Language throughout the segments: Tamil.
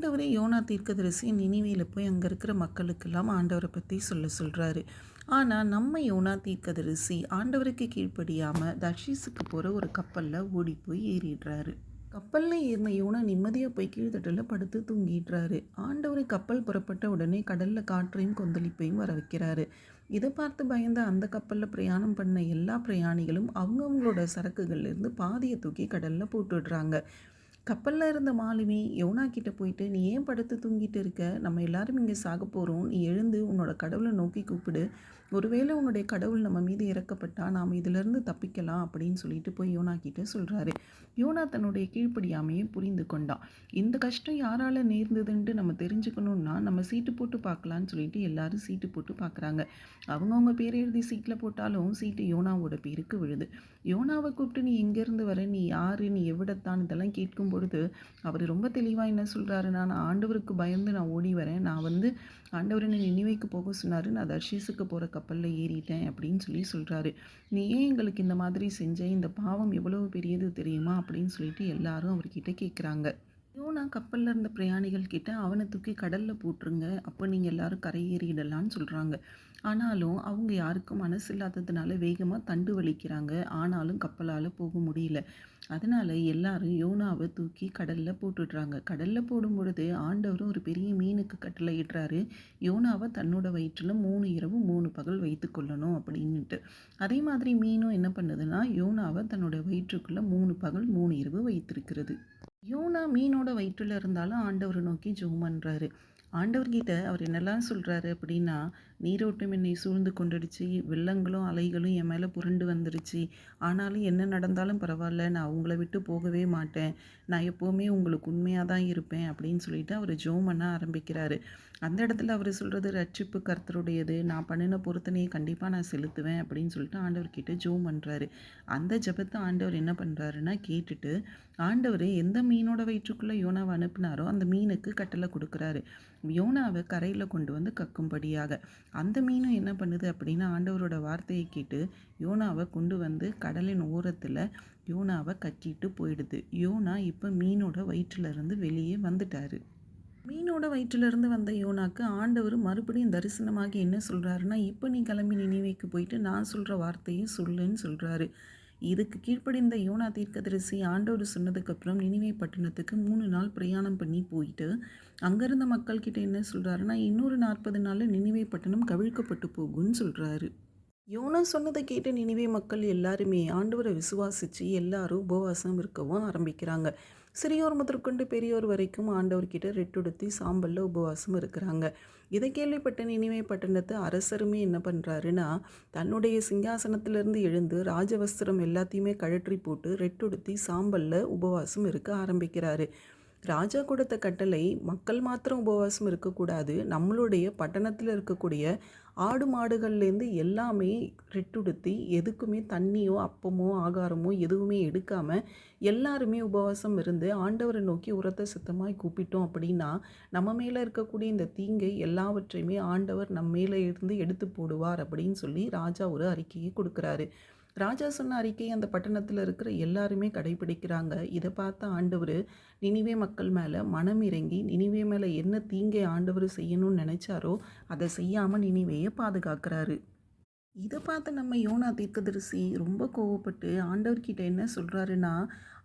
ஆண்டவரே யோனா தீர்க்கதரிசி நினைவேல போய் அங்கே இருக்கிற மக்களுக்கெல்லாம் ஆண்டவரை பற்றி சொல்ல சொல்கிறாரு ஆனால் நம்ம யோனா தீர்க்கதரிசி ஆண்டவருக்கு கீழ்ப்படியாமல் தர்ஷீஸுக்கு போகிற ஒரு கப்பலில் ஓடி போய் ஏறிடுறாரு. கப்பலில் ஏறின யோனா நிம்மதியாக போய் கீழ்த்தட்டில் படுத்து தூங்கிடுறாரு. ஆண்டவர் கப்பல் புறப்பட்ட உடனே கடலில் காற்றையும் கொந்தளிப்பையும் வர வைக்கிறாரு. இதை பார்த்து பயந்த அந்த கப்பலில் பிரயாணம் பண்ண எல்லா பிரயாணிகளும் அவங்கவுங்களோட சரக்குகள்லேருந்து பாதியை தூக்கி கடலில் போட்டுடுறாங்க. கப்பலில் இருந்த மாலுமி யோனா கிட்ட போயிட்டு நீ ஏன் படுத்து தூங்கிட்டு இருக்க? நம்ம எல்லாரும் இங்கே சாக போகிறோம் நீ எழுந்து உன்னோட கடவுளை நோக்கி கூப்பிடு. ஒருவேளை உன்னுடைய கடவுள் நம்ம மீது இறக்கப்பட்டா நாம் இதிலிருந்து தப்பிக்கலாம் அப்படின்னு சொல்லிட்டு போய் யோனா கிட்ட சொல்கிறாரு யோனா தன்னுடைய கீழ்ப்படியாமையை புரிந்து கொண்டான் இந்த கஷ்டம் யாரால் நேர்ந்ததுன்ட்டு நம்ம தெரிஞ்சுக்கணுன்னா நம்ம சீட்டு போட்டு பார்க்கலான்னு சொல்லிட்டு எல்லாரும் சீட்டு போட்டு பார்க்குறாங்க. அவங்கவுங்க பேர் எழுதி சீட்டில் போட்டாலும் சீட்டு யோனாவோட பேருக்கு விழுது. யோனாவை கூப்பிட்டு நீ எங்கேருந்து வர நீ யார் நீ எவ்விடத்தான்? இதெல்லாம் கேட்கும் பொழுது அவர் ரொம்ப தெளிவாக என்ன சொல்கிறாரு நான் ஆண்டவருக்கு பயந்து நான் ஓடி வரேன். நான் வந்து ஆண்டவர் என்னை நினைவைக்கு போக சொன்னார். நான் தர்ஷீஸுக்கு போகிற கப்பலில் ஏறிட்டேன் அப்படின்னு சொல்லி சொல்கிறாரு நீ ஏன் எங்களுக்கு இந்த மாதிரி செஞ்ச? இந்த பாவம் எவ்வளவு பெரியது தெரியுமா? அப்படின்னு சொல்லிட்டு எல்லாரும் அவர்கிட்ட கேட்குறாங்க யோனா கப்பலில் இருந்த பிரயாணிகள் கிட்ட அவனை தூக்கி கடலில் போட்டுருங்க. அப்போ நீங்கள் எல்லாரும் கரையேறிடலான்னு சொல்கிறாங்க ஆனாலும் அவங்க யாருக்கும் மனசு இல்லாததுனால வேகமாக தண்டு வலிக்கிறாங்க. ஆனாலும் கப்பலால் போக முடியல. அதனால் எல்லாரும் யோனாவை தூக்கி கடலில் போட்டுடுறாங்க. கடலில் போடும் பொழுது ஆண்டவரும் ஒரு பெரிய மீனுக்கு கட்டளை இடுறாரு. யோனாவை தன்னோட வயிற்றில் மூணு இரவு மூணு பகல் வைத்து கொள்ளணும் அப்படின்னுட்டு. அதே மாதிரி மீனும் என்ன பண்ணுதுன்னா யோனாவை தன்னோட வயிற்றுக்குள்ளே மூணு பகல் மூணு இரவு வைத்திருக்கிறது. யோனா மீனோட வயிற்றில் இருந்தாலும் ஆண்டவரை நோக்கி ஜோம் பண்ணுறாரு ஆண்டவர்கிட்ட அவர் என்னெல்லாம் சொல்கிறாரு அப்படின்னா நீரோட்டம் என்னை சூழ்ந்து கொண்டுடுச்சு வெள்ளங்களும் அலைகளும் என் மேலே புரண்டு வந்துடுச்சு ஆனாலும் என்ன நடந்தாலும் பரவாயில்ல நான் அவங்கள விட்டு போகவே மாட்டேன். நான் எப்போவுமே உங்களுக்கு உண்மையாக தான் இருப்பேன் அப்படின்னு சொல்லிட்டு அவர் ஜோம் பண்ண ஆரம்பிக்கிறாரு. அந்த இடத்துல அவர் சொல்கிறது ரட்சிப்பு கர்த்தருடையது. நான் பண்ணின பொருத்தனையை கண்டிப்பாக நான் செலுத்துவேன் அப்படின்னு சொல்லிட்டு ஆண்டவர்கிட்ட ஜோம் பண்ணுறாரு அந்த ஜபத்தை ஆண்டவர் என்ன பண்ணுறாருன்னா கேட்டுட்டு ஆண்டவர் எந்த மீனோட வயிற்றுக்குள்ளே யோனாவை அனுப்புனாரோ அந்த மீனுக்கு கட்டளை கொடுக்குறாரு. யோனாவை கரையில் கொண்டு வந்து கக்கும்படியாக. அந்த மீனும் என்ன பண்ணுது அப்படின்னா ஆண்டவரோட வார்த்தையை கேட்டு யோனாவை கொண்டு வந்து கடலின் ஓரத்தில் யோனாவை கக்கிட்டு போயிடுது. யோனா இப்போ மீனோட வயிற்றிலேருந்து வெளியே வந்துட்டாரு. மீனோட வயிற்றிலிருந்து வந்த யோனாக்கு ஆண்டவர் மறுபடியும் தரிசனமாகி என்ன சொல்கிறாருன்னா இப்போ நீ கிளம்பி நினைவைக்கு போயிட்டு நான் சொல்கிற வார்த்தையும் சொல்லுன்னு சொல்கிறாரு இதுக்கு கீழ்ப்படிந்த யோனா தீர்க்கதரிசி ஆண்டோடு சொன்னதுக்கப்புறம் நினைவை பட்டணத்துக்கு மூணு நாள் பிரயாணம் பண்ணி போயிட்டு அங்கேருந்த மக்கள்கிட்ட என்ன சொல்கிறாருன்னா இன்னொரு நாற்பது நாளில் நினைவை பட்டணம் கவிழ்க்கப்பட்டு போகும்னு சொல்கிறாரு யோனா சொன்னதை கேட்டு நினைவே மக்கள் எல்லாருமே ஆண்டவரை விசுவாசித்து எல்லாரும் உபவாசம் இருக்கவும் ஆரம்பிக்கிறாங்க. சிறியோர் முதற்கொண்டு பெரியோர் வரைக்கும் ஆண்டவர்கிட்ட ரெட்டுடுத்தி சாம்பலில் உபவாசம் இருக்கிறாங்க. இதை கேள்விப்பட்ட நினைவே பட்டணத்து அரசருமே என்ன பண்ணுறாருன்னா தன்னுடைய சிங்காசனத்திலிருந்து எழுந்து ராஜவஸ்திரம் எல்லாத்தையுமே கழற்றி போட்டு ரெட்டுடுத்தி சாம்பலில் உபவாசம் இருக்க ஆரம்பிக்கிறாரு. ராஜா கொடுத்த கட்டளை மக்கள் மாத்திரம் உபவாசம் இருக்கக்கூடாது. நம்மளுடைய பட்டணத்தில் இருக்கக்கூடிய ஆடு மாடுகள்லேருந்து எல்லாமே ரெட்டுடுத்தி எதுக்குமே தண்ணியோ அப்பமோ ஆகாரமோ எதுவுமே எடுக்காமல் எல்லாருமே உபவாசம் இருந்து ஆண்டவரை நோக்கி உரத்த சுத்தமாக கூப்பிட்டோம் அப்படின்னா நம்ம மேலே இருக்கக்கூடிய இந்த தீங்கை எல்லாவற்றையுமே ஆண்டவர் நம்ம மேலே இருந்து எடுத்து போடுவார் அப்படின்னு சொல்லி ராஜா ஒரு அறிக்கையை கொடுக்குறாரு. ராஜா சொன்ன அறிக்கையை அந்த பட்டணத்தில் இருக்கிற எல்லாருமே கடைபிடிக்கிறாங்க. இதை பார்த்த ஆண்டவர் நினிவே மக்கள் மேலே மனம் இறங்கி நினிவே மேலே என்ன தீங்கை ஆண்டவர் செய்யணும்னு நினச்சாரோ அதை செய்யாமல் நினைவையை பாதுகாக்கிறாரு. இதை பார்த்து நம்ம யோனா தீர்க்கதரிசி ரொம்ப கோவப்பட்டு ஆண்டவர்கிட்ட என்ன சொல்கிறாருன்னா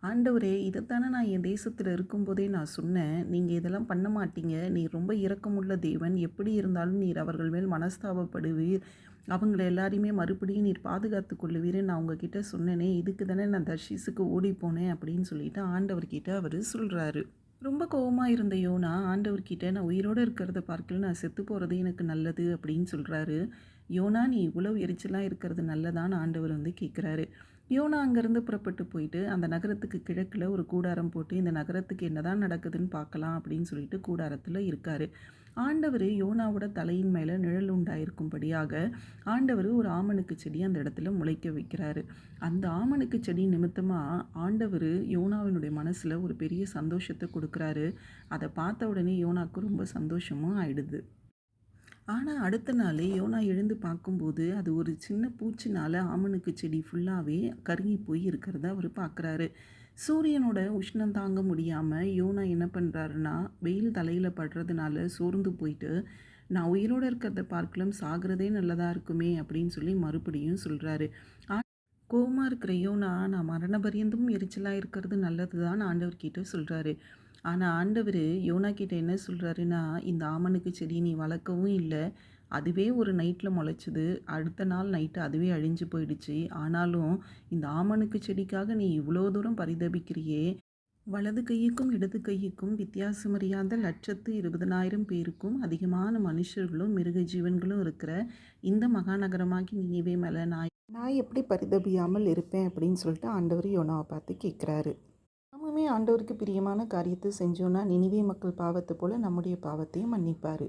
ஆண்டவரே இதைத்தானே நான் என் தேசத்தில் இருக்கும்போதே நான் சொன்னேன். நீங்கள் இதெல்லாம் பண்ண மாட்டீங்க. நீ ரொம்ப இரக்கமுள்ள தேவன். எப்படி இருந்தாலும் நீர் அவர்கள் மேல் மனஸ்தாபப்படுவீர். அவங்கள எல்லாரையுமே மறுபடியும் நீர் பாதுகாத்து கொள்ளுவீர்னு நான் உங்ககிட்ட சொன்னேனே இதுக்கு தானே நான் தர்ஷீஸுக்கு ஓடி போனேன். அப்படின்னு சொல்லிட்டு ஆண்டவர்கிட்ட அவர் சொல்கிறாரு ரொம்ப கோவமாக இருந்த யோனா ஆண்டவர்கிட்ட நான் உயிரோடு இருக்கிறத பார்க்கல. நான் செத்து போகிறது எனக்கு நல்லது. அப்படின்னு சொல்கிறாரு யோனா நீ இவ்வளவு எரிச்சலாக இருக்கிறது நல்லதான்னு ஆண்டவர் வந்து கேட்குறாரு யோனா அங்கேருந்து புறப்பட்டு போயிட்டு அந்த நகரத்துக்கு கிழக்கில் ஒரு கூடாரம் போட்டு இந்த நகரத்துக்கு என்னதான் நடக்குதுன்னு பார்க்கலாம் அப்படின்னு சொல்லிட்டு கூடாரத்தில் இருக்கார். ஆண்டவர் யோனாவோட தலையின் மேலே நிழல் உண்டாயிருக்கும்படியாக ஆண்டவர் ஒரு ஆமணுக்கு செடி அந்த இடத்துல முளைக்க வைக்கிறாரு. அந்த ஆமணுக்கு செடி நிமித்தமாக ஆண்டவர் யோனாவினுடைய மனசில் ஒரு பெரிய சந்தோஷத்தை கொடுக்குறாரு. அதை பார்த்த உடனே யோனாவுக்கு ரொம்ப சந்தோஷமும் ஆயிடுது. ஆனால் அடுத்த நாள் யோனா எழுந்து பார்க்கும்போது அது ஒரு சின்ன பூச்சினால் ஆமணுக்கு செடி ஃபுல்லாகவே கருங்கி போய் இருக்கிறத அவர் பார்க்குறாரு சூரியனோட உஷ்ணம் தாங்க முடியாமல் யோனா என்ன பண்ணுறாருன்னா வெயில் தலையில் படுறதுனால சோர்ந்து போயிட்டு நான் உயிரோடு இருக்கிறத பார்க்கலாம் சாகிறதே நல்லதாக இருக்குமே அப்படின்னு சொல்லி மறுபடியும் சொல்கிறாரு கோமா இருக்கிற யோனா நான் மரண பரியந்தும் எரிச்சலாக இருக்கிறது நல்லது தான் ஆண்டவர்கிட்ட சொல்கிறாரு ஆனால் ஆண்டவர் யோனா கிட்ட என்ன சொல்கிறாருன்னா இந்த ஆமணுக்கு செடி நீ வளர்க்கவும் இல்லை. அதுவே ஒரு நைட்டில் முளைச்சிது. அடுத்த நாள் நைட்டு அதுவே அழிஞ்சு போயிடுச்சு. ஆனாலும் இந்த ஆமணுக்கு செடிக்காக நீ இவ்வளோ தூரம் பரிதபிக்கிறியே. வலது கையுக்கும் இடது கையுக்கும் வித்தியாசமறியாத லட்சத்து இருபதனாயிரம் பேருக்கும் அதிகமான மனுஷர்களும் மிருக ஜீவன்களும் இருக்கிற இந்த மகாநகரமாகி நினைவே மேலே. நான் நான் எப்படி பரிதபியாமல் இருப்பேன்? அப்படின்னு சொல்லிட்டு ஆண்டவர் யோனாவை பார்த்து கேட்குறாரு நாமுமே ஆண்டவருக்கு பிரியமான காரியத்தை செஞ்சோன்னா நினைவே மக்கள் பாவத்தை போல் நம்முடைய பாவத்தையும் மன்னிப்பார்.